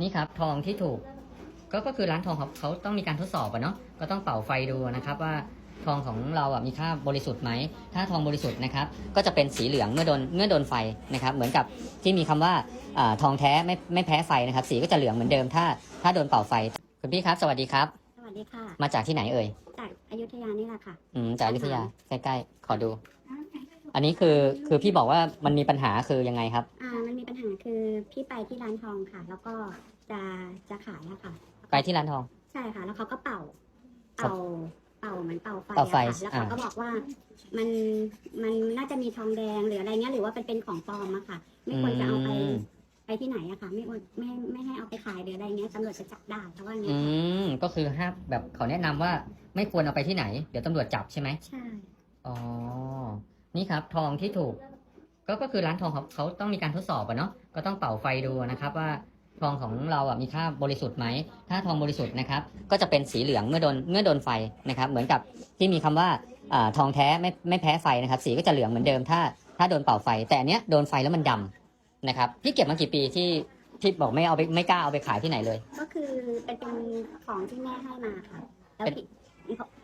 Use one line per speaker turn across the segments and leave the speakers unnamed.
นี่ครับทองที่ถูกก็ก็คือร้านทองเขาเขาต้องมีการทดสอบอะเนาะก็ต้องเป่าไฟดูนะครับว่าทองของเราอะมีค่าบริสุทธิ์ไหม ถ้าทองบริสุทธิ์นะครับ ก็จะเป็นสีเหลืองเมื่อโดนเมื่อโดนไฟนะครับ เหมือนกับที่มีคำว่าอาทองแท้ไม่ไม่แพ้ไฟนะครับ สีก็จะเหลืองเหมือนเดิม ถ้า ถ้าโดนเป่าไฟ คุณพี่ครับ สวัสดีครับ
สวัสดีค่ะ
มาจากที่ไหนเอ่ย
จากอยุธยานี่แหละค่ะ
อืม จากอยุธยาใกล้ๆ ขอดู อันนี้คือคือพี่บอกว่ามันมีปัญหาคือยังไงครับ
อ่า มันมีปัญหาคือพี่ไปที่ร้านทองค่ะ แล้วก็จะจะขายอะค่ะ
ไปที่ร้านทอง
ใช่ค่ะ แล้วเขาก็เป่า
ครับ
เป่าเป่าเหมือนเป่าไฟ
เป่าไฟ
อะค่ะแล้วเขา
อ่า
ก็บอกว่ามันมันน่าจะมีทองแดงหรืออะไรเงี้ยหรือว่าเป็นเป็นของปลอมอะค่ะ ไม่ควรจะเอาไป
ม
ไปที่ไหนอะค่ะ ไม่ควรไม่ให้ไม่ให้เอาไปขายหรืออะไรเงี้ยตำรวจจะจับได้เพราะว่า
อื
เงี้ยค่ะ
มก็คือห้ามแบบเขาแนะนำว่าไม่ควรเอาไปที่ไหน เดี๋ยวตำรวจจับใช่ไหม
ใช่
อ๋อ นี่ครับ ทองที่ถูก ก็ก็คือร้านทองเขาเขาต้องมีการทดสอบอะเนาะก็ต้องเป่าไฟดูนะครับว่าทองของเราอะมีค่าบริสุทธิ์ไหม ถ้าทองบริสุทธิ์นะครับก็จะเป็นสีเหลืองเมื่อโดนเมื่อโดนไฟนะครับ เหมือนกับที่มีคำว่าอาทองแท้ไม่ไม่แพ้ไฟนะครับ สีก็จะเหลืองเหมือนเดิมถ้าถ้าโดนเป่าไฟ แต่อันเนี้ยโดนไฟแล้วมันดำนะครับพี่เก็บมากี่ปีที่ที่บอกไม่เอาไปไม่กล้าเอาไปขายที่ไหนเลย
ก็คือเป็นเป็นของที่แม่ให้มาค่ะแล้วพี่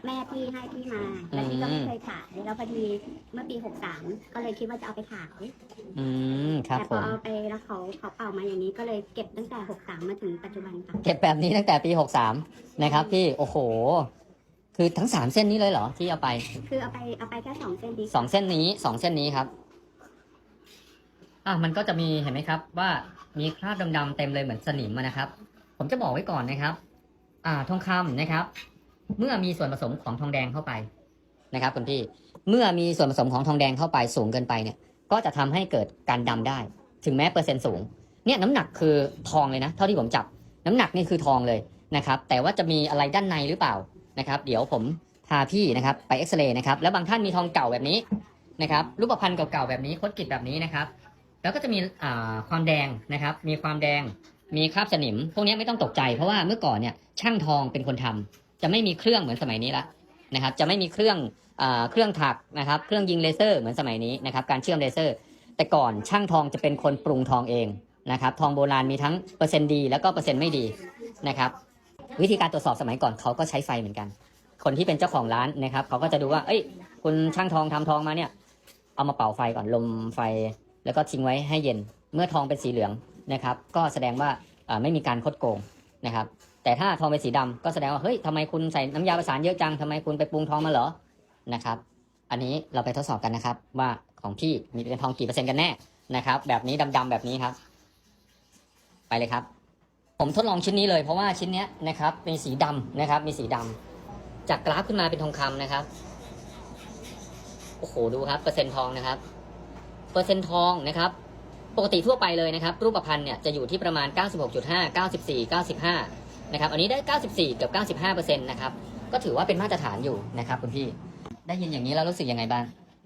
แม่พี่ให้พี่มาแล้วพี่ก็ไม่เคยขายแล้วพอดีเมื่อปีหกสามก็เลยคิดว่าจะเอาไปขาย
อืมครับ
แต่
ผ
พอ
ม
เอาไปแล้วเขาเขาเป่ามาอย่างนี้ก็เลยเก็บตั้งแต่หกสามมาถึงปัจจุบันค่ะ
เก็บแบบนี้ตั้งแต่ปีหกสามนะครับพี่โอ้โห คือทั้งสามเส้นนี้เลยเหรอที่เอาไป
คือเอาไปเอาไปแค่สองเส้นดี
สองเส้นนี้สองเส้นนี้ครับอะมันก็จะมีเห็นไหมครับ ว่ามีคราบดำๆเต็มเลยเหมือนสนิมอะนะครับ ผมจะบอกไว้ก่อนนะครับ อ่าทองคำนะครับ เมื่อมีส่วนผสมของทองแดงเข้าไปนะครับคุณพี่ เมื่อมีส่วนผสมของทองแดงเข้าไปสูงเกินไปเนี่ย ก็จะทำให้เกิดการดำได้ ถึงแม้เปอร์เซ็นต์สูง เนี่ยน้ำหนักคือทองเลยนะ เท่าที่ผมจับ น้ำหนักนี่คือทองเลยนะครับ แต่ว่าจะมีอะไรด้านในหรือเปล่านะครับ เดี๋ยวผมพาพี่นะครับไปเอ็กซเรย์นะครับ แล้วบางท่านมีทองเก่าแบบนี้นะครับ รูปพรรณเก่าๆแบบนี้คดกิจแบบนี้นะครับ แล้วก็จะมีอ่าความแดงนะครับ มีความแดง มีคราบสนิม พวกนี้ไม่ต้องตกใจ เพราะว่าเมื่อก่อนเนี่ยช่างทองเป็นคนทำ จะไม่มีเครื่องเหมือนสมัยนี้ละนะครับ จะไม่มีเครื่องอ่าเครื่องถักนะครับ เครื่องยิงเลเซอร์เหมือนสมัยนี้นะครับ การเชื่อมเลเซอร์ แต่ก่อนช่างทองจะเป็นคนปรุงทองเองนะครับ ทองโบราณมีทั้งเปอร์เซ็นต์ดี แล้วก็เปอร์เซ็นต์ไม่ดีนะครับ วิธีการตรวจสอบสมัยก่อนเขาก็ใช้ไฟเหมือนกัน คนที่เป็นเจ้าของร้านนะครับ เขาก็จะดูว่า เอ้ย คุณช่างทองทำทองมาเนี่ย เอามาเป่าไฟก่อนลมไฟ แล้วก็ทิ้งไว้ให้เย็น เมื่อทองเป็นสีเหลืองนะครับ ก็แสดงว่าไม่มีการคดโกงนะครับ แต่ถ้าทองเป็นสีดำก็แสดงว่าเฮ้ยทำไมคุณใส่น้ำยาประสานเยอะจังทำไมคุณไปปรุงทองมาเหรอนะครับ อันนี้เราไปทดสอบกันนะครับ ว่าของพี่มีเป็นทองกี่เปอร์เซ็นต์กันแน่นะครับ แบบนี้ดำๆแบบนี้ครับ ไปเลยครับ ผมทดลองชิ้นนี้เลยเพราะว่าชิ้นเนี้ยนะครับ เป็นสีดำนะครับ มีสีดำจากกราฟขึ้นมาเป็นทองคำนะครับโอ้โหดูครับเปอร์เซ็นต์ทองนะครับ เปอร์เซ็นต์ทองนะครับปกติทั่วไปเลยนะครับ รูปพรรณเนี่ยจะอยู่ที่ประมาณ 96.5 94 95 นะครับ อันนี้ได้ 94 กับ 95เปอร์เซ็นต์นะครับ ก็ถือว่าเป็นมาตรฐานอยู่นะครับคุณพี่ ได้ยินอย่างนี้แล้วรู้สึกยังไงบ้าง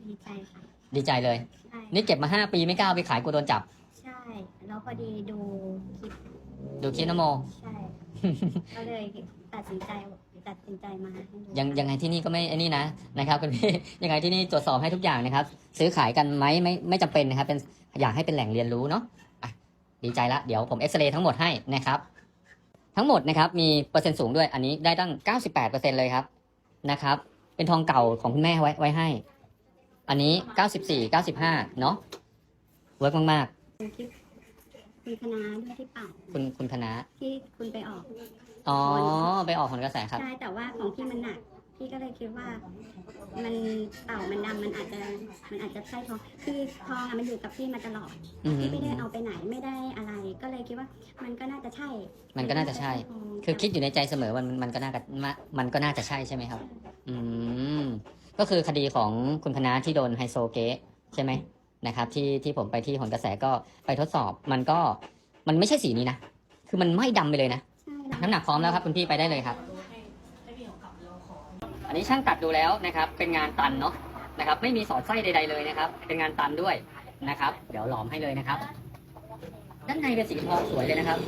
ดีใจค่ะ
ดีใจเลย
ใช่
นี่เก็บมา 5 ปีไม่กล้าเอาไปขายกลัวโดนจับ
ใช่ แล้วพอดีดูคลิป
ดูคิดนะโม
ใช่ ก็เลยตัดสินใจตัดสินใจมาให้ดู
ยังยังไงที่นี่ก็ไม่ไอ้นี่นะนะครับคุณพี่ ยังไงที่นี่ตรวจสอบให้ทุกอย่างนะครับ ซื้อขายกันไหมไม่ไม่จำเป็นนะครับ เป็นอยากให้เป็นแหล่งเรียนรู้เนาะอะดีใจละเดี๋ยวผมเอ็กซเรย์ทั้งหมดให้นะครับ ทั้งหมดนะครับมีเปอร์เซ็นต์สูงด้วยอันนี้ได้ตั้ง 98%เลยครับนะครับ เป็นทองเก่าของคุณแม่ไว้ไว้ให้ อันนี้ 94 95 เนาะเวิร์กมาก
ดูคลิปคุณคณะด้วยที่เป่า
ๆ คุณคุณธนา
ที่คุณไปออก
อ๋อ ไปออกผลกระแสครับ
ใช่แต่ว่าของพี่มันหนัก พี่ก็เลยคิดว่า มันเต่ามันดำมันอาจจะมันอาจจะใช่ทองคือทองอะมันอยู่กับพี่มาตลอด
อืม
พี่ไม่ได้เอาไปไหนไม่ได้อะไร ก็เลยคิดว่า มันก็น่าจะใช่
มันก็น่าจะใช่
ทอง
คือคิดอยู่ในใจเสมอว่ามันมันก็น่าจะมันก็น่าจะใช่ใช่ไหมครับ อืม ก็คือคดีของคุณคณะที่โดนไฮโซเกะใช่ไหมนะครับ ที่ที่ผมไปที่ผลกระแสก็ไปทดสอบ มันก็มันไม่ใช่สีนี้นะ คือมันไม่ดำไปเลยนะ
ใช่แล้ว
น้ำหนักพร้อมแล้วครับคุณพี่ไปได้เลยครับ อันนี้ช่างตัดดูแล้วนะครับ เป็นงานตันเนาะนะครับ ไม่มีสอดไส้ใด ๆเลยนะครับ เป็นงานตันด้วยนะครับ เดี๋ยวหลอมให้เลยนะครับ ด้านในเป็นสีทองสวยเลยนะครับ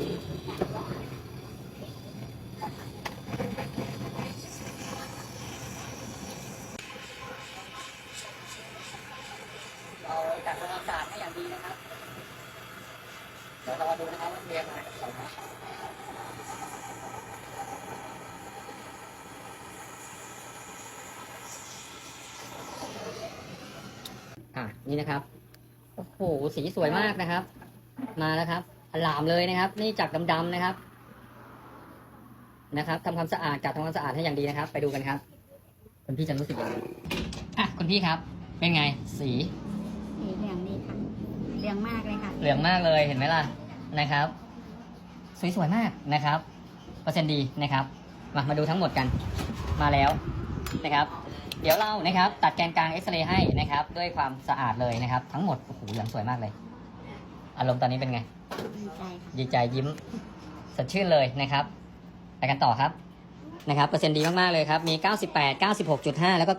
เราจัดทำความสะอาดให้อย่างดีนะครับ เดี๋ยวรามาดูนะครับว่าเรียงมาจากไหนอะ นี่นะครับ โอ้โห สีสวยมากนะครับ มาแล้วครับอลามเลยนะครับ นี่จากดำๆนะครับ นะครับทำความสะอาดจัดทำความสะอาดให้อย่างดีนะครับ ไปดูกันครับคุณพี่จะรู้สึกยังไงอะคุณพี่ครับ เป็นไง สี
สีเหลืองนี่ค่ะเหลืองมากเลยค่ะ
เหลืองมากเลยเห็นไหมล่ะนะครับ สวยๆมากนะครับเปอร์เซ็นต์ดีนะครับ มามาดูทั้งหมดกัน มาแล้วนะครับ เดี๋ยวเรานะครับ ตัดแกนกลางเอ็กซเรย์ให้นะครับ ด้วยความสะอาดเลยนะครับ ทั้งหมดโอ้โหเหลืองสวยมากเลย อารมณ์ตอนนี้เป็นไง
ดีใจค่ะ
ดีใจยิ้มสดชื่นเลยนะครับไปกันต่อครับนะครับเปอร์เซ็นต์ดีมากๆเลยครับ มี 98 96.5 แล้วก็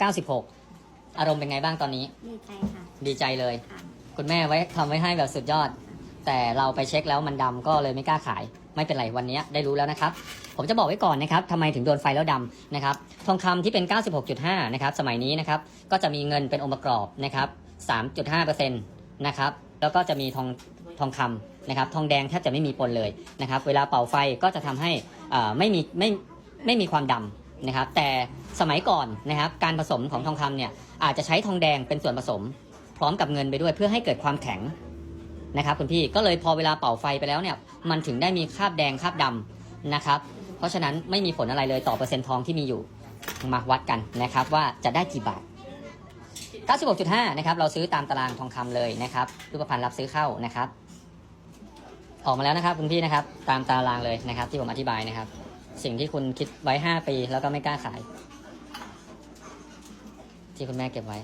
96 อารมณ์เป็นไงบ้างตอนนี้
ดีใจค่ะ
ดีใจเลย
ค่ะ
คุณแม่ไว้ทำไว้ให้แบบสุดยอด แต่เราไปเช็คแล้วมันดำก็เลยไม่กล้าขาย ไม่เป็นไรวันนี้ได้รู้แล้วนะครับ ผมจะบอกไว้ก่อนนะครับทำไมถึงโดนไฟแล้วดำนะครับ ทองคำที่เป็น 96.5 นะครับ สมัยนี้นะครับ ก็จะมีเงินเป็นองค์ประกอบนะครับ 3.5%นะครับ แล้วก็จะมีทองทองคำนะครับ ทองแดงแทบจะไม่มีปนเลยนะครับ เวลาเป่าไฟก็จะทำให้อ่าไม่มีไม่ไม่มีความดำนะครับ แต่สมัยก่อนนะครับ การผสมของทองคำเนี่ยอาจจะใช้ทองแดงเป็นส่วนผสม พร้อมกับเงินไปด้วยเพื่อให้เกิดความแข็ง นะครับคุณพี่ก็เลยพอเวลาเป่าไฟไปแล้วเนี่ยมันถึงได้มีคราบแดงคราบดำนะครับ เพราะฉะนั้นไม่มีผลอะไรเลยต่อเปอร์เซ็นต์ทองที่มีอยู่มาวัดกันนะครับว่าจะได้กี่บาท 96.5 นะครับเราซื้อตามตารางทองคำเลยนะครับรูปพรรณรับซื้อเข้านะครับ ออกมาแล้วนะครับคุณพี่นะครับ ตามตารางเลยนะครับ ที่ผมอธิบายนะครับ สิ่งที่คุณคิดไว้ 5 ปีแล้วก็ไม่กล้าขาย ที่คุณแม่เก็บไว้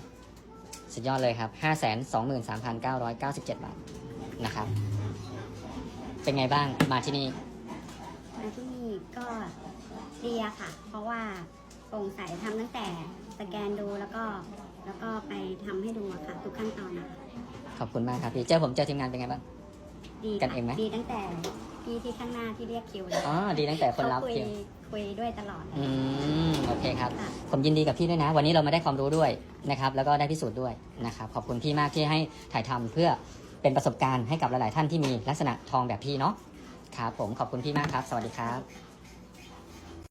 สุดยอดเลยครับ 523,997 บาท นะครับ เป็นไงบ้างมาที่นี่
มาที่นี่ก็ดีอะค่ะ เพราะว่าโปร่งใสทำตั้งแต่สแกนดูแล้วก็แล้วก็ไปทำให้ดูอะค่ะ ทุกขั้นตอนนะคะ
ขอบคุณมากครับพี่เจอผมเจอทีมงานเป็นไงบ้าง
ดี
กัน
ค่ะ
เองไหม
ดีตั้งแต่พี่ที่ข้างหน้าที่เรียกคิวเลย
อ๋อดีตั้งแต่คนรับ
เขาคุย
คิว
คุยด้วยตลอดเลย
อืมโอเคครับ
ค่ะ
ผมยินดีกับพี่ด้วยนะ วันนี้เรามาได้ความรู้ด้วยนะครับ แล้วก็ได้พิสูจน์ด้วยนะครับ ขอบคุณพี่มากที่ให้ถ่ายทำเพื่อ เป็นประสบการณ์ให้กับหลาย ๆ ท่านที่มีลักษณะทองแบบพี่เนาะครับผมขอบคุณพี่มากครับ สวัสดีครับ